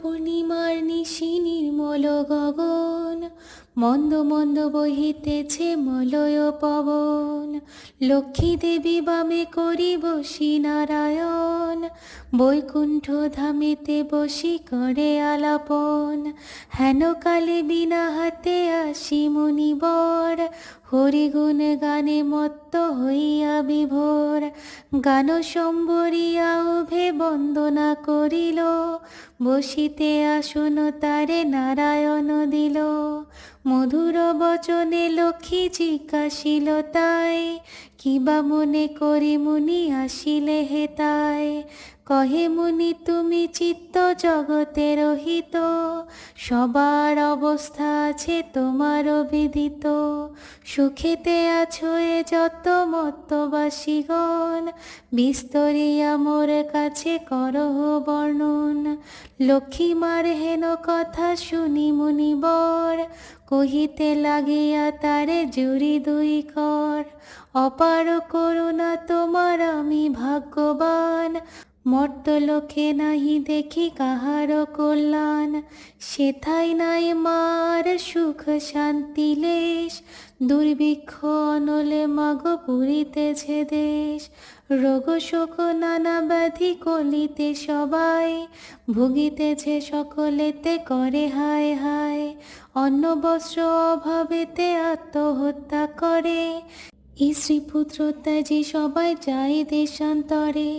পূর্ণিমার নিশি নির্মল গগন মন্দ মন্দ বহিতেছে মলয় পবন। লক্ষ্মী দেবী বামে করি বসি নারায়ণ বৈকুণ্ঠ ধামেতে বসি করে আলাপন। হেন কালে বিনা হাতে আসি মুনিবর হরিগুণ গানে মত্ত হইয়া বিভোর। গান সম্বরিয়া উভে বন্দনা করিল, বসিতে আসন তারে নারায়ণ দিল। মধুর বচনে লক্ষ্মী জিজ্ঞাসিল তাই কিবা মনে করি মুনি আসিলে হে তাই। কহে মুনি, তুমি চিত্ত জগতে রহিত। সবার অবস্থা আছে তোমার বিদিত সুখেতে আছো এ যত মত্তবাসীগণ। বিস্তরিয়া মোর কাছে করহ বর্ণন। লক্ষ্মীমার হেন কথা শুনি মুনিবর। কহিতে লাগিয়া তারে জুড়ি দুই কর। অপার করুণা তোমার আমি ভাগ্যবান। মর্তলোকে নাহি দেখি কাহার কল্যাণ। সেথাই নাই মার সুখ শান্তি লেশ। দুর্ভিক্ষ অনলে মাগ পুরিতেছে দেশ। রোগ শোক নানা ব্যাধি কলিতে সবাই। ভুগিতেছে সকলেতে করে হায় হায়। অন্ন বস্ত্র অভাবেতে আত্মহত্যা করে। স্ত্রীপুত্র ত্যাজি সবাই যায় দেশান্তরে।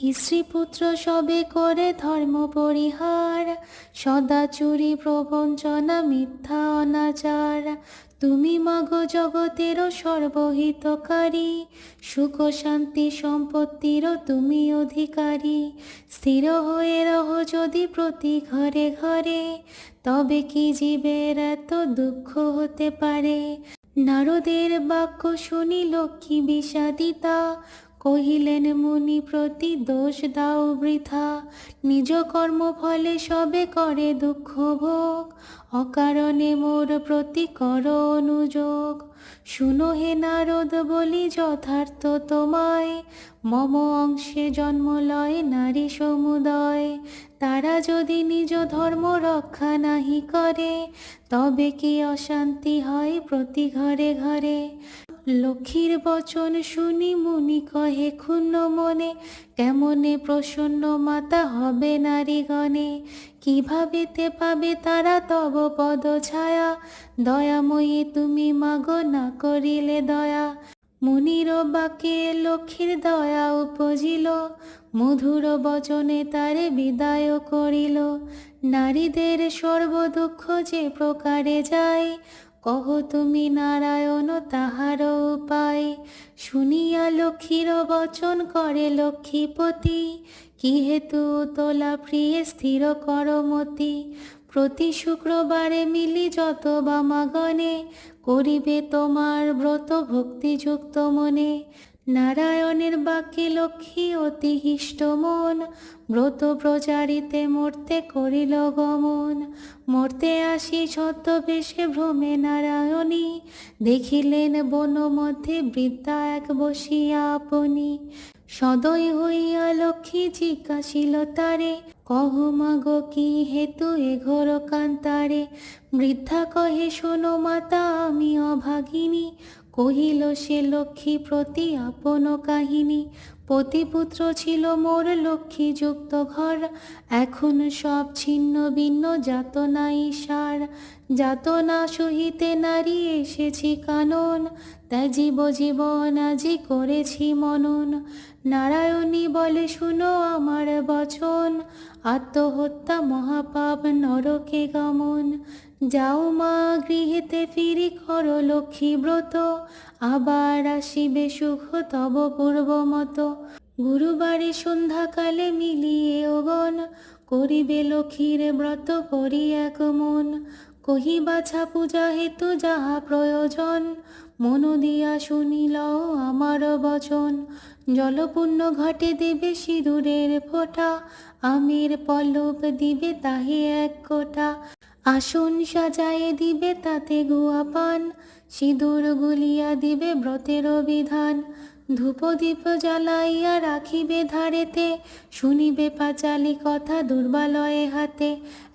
স্ত্রীপুত্র সবে করে ধর্ম পরিহার। সদা চুরি প্রবঞ্চনা, মিথ্যা অনাচার। তুমি মাগো জগতেরও সর্বহিতকারী। সুখ শান্তি সম্পত্তিরও তুমি অধিকারী। স্থির হয়ে রহ যদি প্রতি ঘরে ঘরে, তবে কি জীবের এত দুঃখ হতে পারে? নারদের বাক্য শুনি লক্ষ্মী বিষাদিতা কহিলেন, মুনি প্রতি দোষ দাও বৃথা। নিজ কর্ম ফলে সবে করে দুঃখ ভোগ। অকারণে মোর প্রতি কর অনুযোগ। শুনো হে নারদ, বলি যথার্থ তোমায়। মম অংশে জন্ম লয় নারী সমুদয়। তারা যদি নিজ ধর্ম রক্ষা নাহি করে, তবে কি অশান্তি হয় প্রতি ঘরে ঘরে? লক্ষ্মীর বচন শুনি মুনি কহে, ক্ষুণ্ণ মনে কেমনে প্রসন্ন মাতা হবে নারীগণে? কিভাবেতে পাবে তারা তব পদ ছায়া? দয়াময়ী তুমি মাগো, না করিলে দয়া? মুনির বাকে লক্ষ্মীর দয়া উপজিল। মধুর বচনে তারে বিদায় করিল। নারীদের সর্বদুঃখ যে প্রকারে যায় কহ তুমি নারায়ণ তাহার উপায়। শুনিয়া লক্ষ্মীর বচন করে লক্ষ্মীপতি। কি হেতু তোলা প্রিয়ে স্থির করমতি প্রতি শুক্রবারে মিলি যত বামাগণে, করিবে তোমার ব্রত ভক্তিযুক্ত মনে। নারায়ণের বাক্যে লক্ষ্মী অতি হিষ্ট মন, ব্রত প্রচারিতে মরতে করিল গমন। মরতে আসি ছদ্মবেশে ভ্রমে নারায়ণী, দেখিলেন বন মধ্যে বৃদ্ধা এক বসিয়া আপনি। সদয় হইয়া লক্ষ্মী জিজ্ঞাসিল, তারে, কহ মাগো কি হেতু এ ঘোর কান্তারে? বৃদ্ধা কহে, শোনো মাতা, আমি অভাগিনী কহিল সে লক্ষ্মী প্রতি আপন কাহিনী। পতিপুত্র ছিল মোর লক্ষ্মী যুক্ত ঘর। এখন সব ছিন্ন ভিন্ন যাতনা ঈশার যাতনা সহিতে নারী, এসেছি কানন। ত্যাজিব জীবন আজি করেছি মনন। নারায়ণী বলে, শুনো আমার বচন। আত্মহত্যা মহাপাপ, নরকে গমন। যাও মা গৃহেতে ফিরি কর লক্ষ্মী ব্রত, আবার আসিবে সুখ তব পূর্বমত গুরুবারে সন্ধ্যাকালে মিলিয়ে ওগন করিবে লক্ষ্মীর ব্রত করি এক মন। কহি বাছা পূজা হেতু যাহা প্রয়োজন, মন দিয়া শুনিল আমার বচন। জলপূর্ণ ঘটে দেবে সিঁদুরের ফোঁটা, আমের পল্লব দিবে তাহে এক কোটা। আসন সাজায়ে দিবে তাতে গুয়া পান, সিঁদুর গুলিয়া দিবে ব্রতের বিধান। ধূপদীপ জ্বালাইয়া রাখিবে ধারেতে, শুনিবে পাঁচালি কথা দুর্বালয়ে হাতে।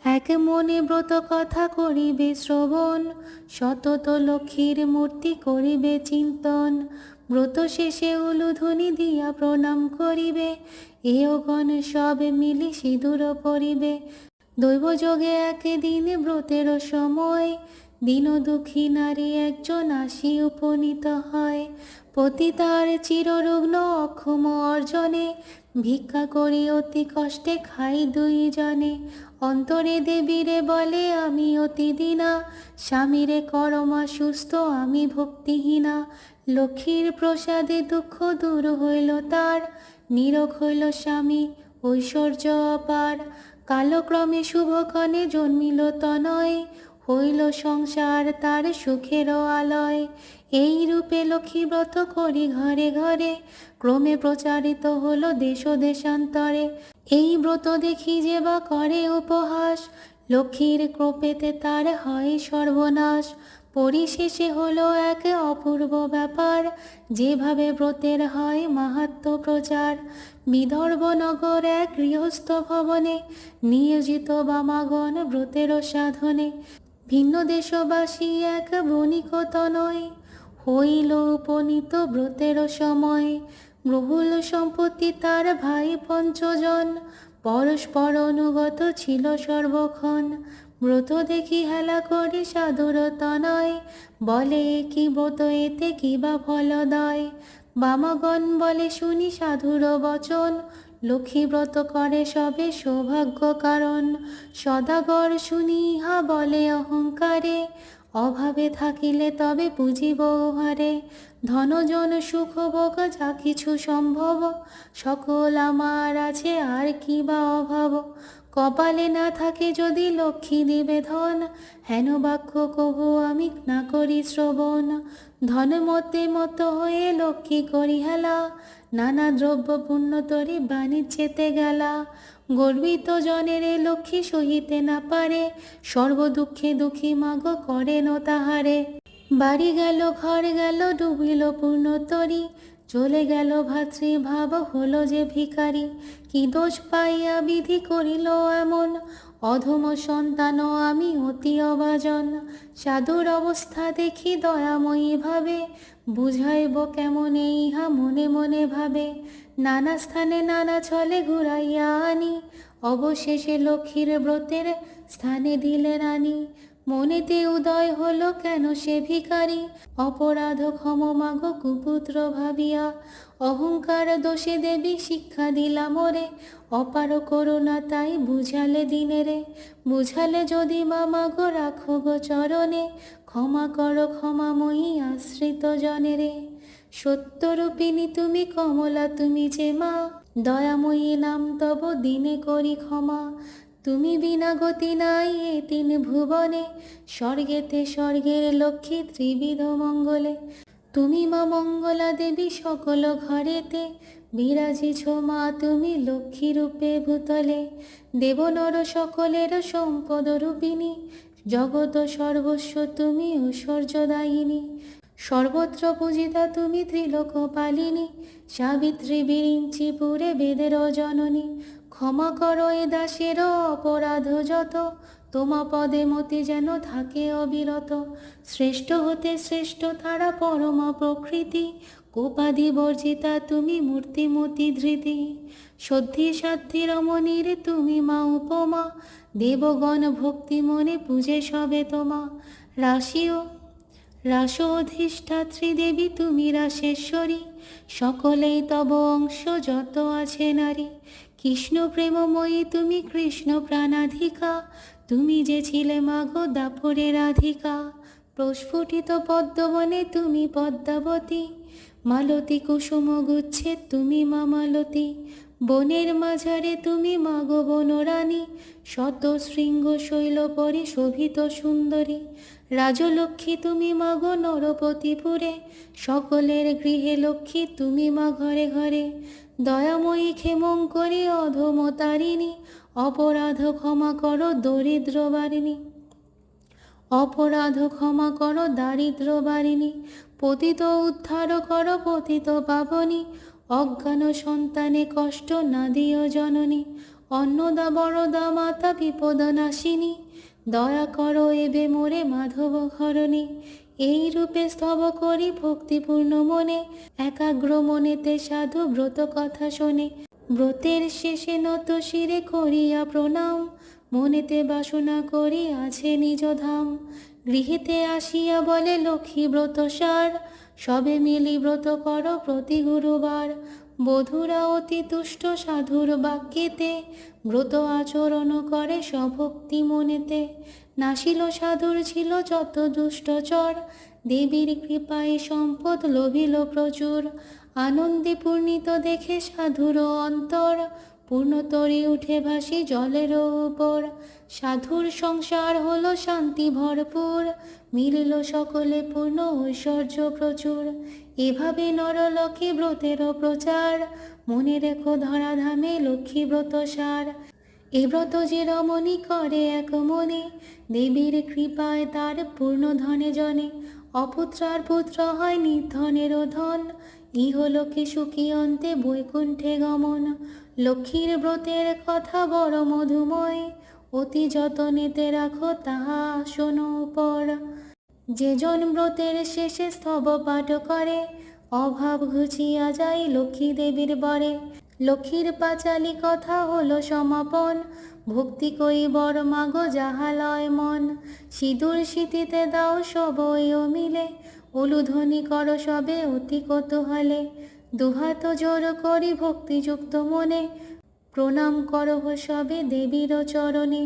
এক মনে ব্রত কথা করিবে শ্রবণ শতত লক্ষ্মীর মূর্তি করিবে চিন্তন। ব্রত শেষে উলুধ্বনি দিয়া প্রণাম করিবে এওগণ সব মিলি সিঁদুর পরিবে। দৈবযোগে একদিন ব্রতের সময় দীন দুঃখী নারী একজন আসি উপনীত হয়। পতি তার চিররুগ্ন অক্ষম অর্জনে ভিক্ষা করি অতি কষ্টে খাই দুই জনে অন্তরে দেবীরে বলে, আমি অতি দিনা স্বামীরে করমা সুস্থ আমি ভক্তিহীনা। লক্ষ্মীর প্রসাদে দুঃখ দূর হইল তার নীরক হইল স্বামী, ঐশ্বর্য অপার। কালক্রমে শুভক্ষণে জন্মিল তনয়, হইল সংসার তার সুখেরও আলয়। এই রূপে লক্ষ্মীব্রত করি ঘরে ঘরে, ক্রমে প্রচারিত হলো দেশ দেশান্তরে। এই ব্রত দেখি যে বা করে উপহাস, লক্ষ্মীর ক্রোপেতে তার হয় সর্বনাশ। পরিশেষে হলো এক অপূর্ব ব্যাপার, যেভাবে ব্রতের হয় মাহাত্ম প্রচার। বিদর্ভ নগর এক গৃহস্থ ভবনে নিয়োজিত বামাগণ ব্রতের সাধনে। ভিন্ন দেশবাসী এক বণিক তনয় হইল উপনীত ব্রতের সময়। বহুল সম্পত্তি তার ভাই পঞ্চজন, পরস্পর অনুগত ছিল সর্বক্ষণ। ব্রত দেখি হেলা করে সাধুর তনয়, বলে কি ব্রত এতে কি বা ফলদয় বামাগণ বলে শুনি সাধুর বচন। লক্ষ্মী ব্রত করে সবে সৌভাগ্য কারণ। সদাগর শুনি, ইহা বলে অহংকারে। অভাবে থাকিলে তবে পুঁজিব হারে ধনজন সুখ ভোগ যা কিছু সম্ভব। সকল আমার আছে, আর কি বা অভাব? কপালে না থাকে যদি লক্ষ্মী দিবে ধন হেন বাক্য কবু আমি না করি শ্রবণ। ধন মতে মত হয়ে লক্ষ্মী করি হেলা নানা দ্রব্য পূর্ণ তরি বাণিজ্যেতে গেলা। গর্বিত জনের এ লক্ষ্মী সহিতে না পারে সর্বদুঃখে দুঃখী মাগ করেন তাহারে। বাড়ি গেল, ঘর গেল, ডুবিল পূর্ণ তরি চলে গেল ভাতৃভাব হলো যে ভিখারি। কি দোষ পাইয়া বিধি করিল এমন? অধম সন্তান আমি অতি অভাজন সাধুর অবস্থা দেখি দয়াময়ী ভাবে। বুঝাইব কেমন ইহা মনে মনে ভাবে। নানা স্থানে নানা ছলে ঘুরাইয়া আনি। অবশেষে লক্ষ্মীর ব্রতের স্থানে দিলেন আনি। মনেতে উদয় হলো কেন সে ভিখারি? অপরাধ ক্ষম মাগ কুপুত্র ভাবিয়া, অহংকার দোষে দেবী শিক্ষা দিলাম ওরে। অপার করুণা তাই বুঝালে দিনেরে বুঝালে যদি মা মাগ রাখো গো চরণে, ক্ষমা করো ক্ষমাময়ী আশ্রিত জনেরে সত্যরূপিণী তুমি কমলা, তুমি যে মা। দয়াময়ী নাম তব দিনে করি ক্ষমা। তুমি বিনা গতি নাই এ তিন ভুবনে, স্বর্গেতে স্বর্গের লক্ষ্মী ত্রিবিধ মঙ্গলে। তুমি মা মঙ্গলা দেবী সকল ঘরেতে বিরাজিছ মা তুমি লক্ষ্মী রূপে ভূতলে। দেবনর সকলের সম্পদ রূপিণী জগত সর্বস্ব তুমি ঐশ্বর্যদায়িনী সর্বত্র পূজিতা তুমি ত্রিলোক পালিনী, সাবিত্রী বিরিঞ্চি পুরে বেদের জননী ক্ষমা করো এ দাসের অপরাধ যত। তোমা পদে মতি যেন থাকে অবিরত। শ্রেষ্ঠ হতে শ্রেষ্ঠ তারা পরমা প্রকৃতি। কোপাদি বর্জিতা তুমি মূর্তিমতি ধৃতি। সদ্ধি সাধ্যি রমণীর তুমি মা উপমা। দেবগণ ভক্তি মনে পূজে সবে তোমা। রাশিও, রাস অধিষ্ঠাত্রী দেবী তুমি রাসেশ্বরী। সকলেই তব অংশ যত আছে নারী। কৃষ্ণ প্রেমময়ী তুমি কৃষ্ণ প্রাণাধিকা। তুমি যে ছিলে মাগো দাপরে রাধিকা। প্রস্ফুটিত পদ্মবনে তুমি পদ্মাবতী। মালতী কুসুম গুচ্ছে তুমি মা মালতী বনের মাঝারে তুমি মাগো বনরানী। শত শৃঙ্গ শৈল পরে শোভিত সুন্দরী। রাজলক্ষ্মী তুমি মাগো নরপতিপুরে। সকলের গৃহে লক্ষ্মী তুমি মা ঘরে ঘরে। দয়াময়ী ক্ষেমঙ্করী অধমতারিণী, অপরাধ ক্ষমা করো দরিদ্র বারিণী অপরাধ ক্ষমা করো দারিদ্র বারিণী পতিত উদ্ধার করো পতিত পাবনী, অজ্ঞান সন্তানে কষ্ট না দিও জননী, অন্নদা বরদা মাতা বিপদ নাশিনী দয়া করো এবে মোরে মাধব ঘরণী এই রূপে স্তব করি ভক্তিপূর্ণ মনে, একাগ্র মনেতে সাধু ব্রত কথা শোনে। ব্রতের শেষে নত শিরে করিয়া প্রণাম, মনেতে বাসনা করি আছে নিজ ধাম। গৃহেতে আসিয়া বলে, লক্ষ্মী ব্রত সার, সবে মিলি ব্রত কর প্রতি গুরুবার। বধুরা অতি তুষ্ট সাধুর বাক্যেতে ব্রত আচরণ করে স্বভক্তি মনেতে। নাসিল সাধুর ছিল যত দুষ্টচর দেবীর কৃপায় সম্পদ লোভিল প্রচুর। আনন্দে পূর্ণিত দেখে সাধুর অন্তর পূর্ণতরে উঠে ভাসি জলের উপর। সাধুর সংসার হলো শান্তি ভরপুর। মিলিল সকলে পূর্ণ ঐশ্বর্য প্রচুর। এভাবে নরলোকে ব্রতেরও প্রচার। মনে রেখো ধরাধামে লক্ষ্মী ব্রত সার। এ ব্রত যে রমণী করে এক মনে, দেবীর কৃপায় তার পূর্ণ ধনে জনে। অপুত্রার পুত্র হয় নির্ধনেরও ধন। ইহলোকে সুখী অন্তে বৈকুণ্ঠে গমন। লক্ষ্মীর ব্রতের কথা বড় মধুময়, অতি যতনেতে রাখো তাহা শোনো পর যে জন ব্রতের শেষে স্তব পাঠ করে, অভাব ঘুচিয়া যায় লক্ষ্মী দেবীর বরে। লক্ষ্মীর পাঁচালি কথা হলো সমাপন, ভক্তি কই বড় মাগো যাহালয় মন। সিঁদুর শীতিতে দাও সবইও মিলে উলুধ্বনি কর সবে অতি কৌতূহলে, দুহাত জোর করি ভক্তিযুক্ত মনে, প্রণাম করহ সবে দেবীর চরণে।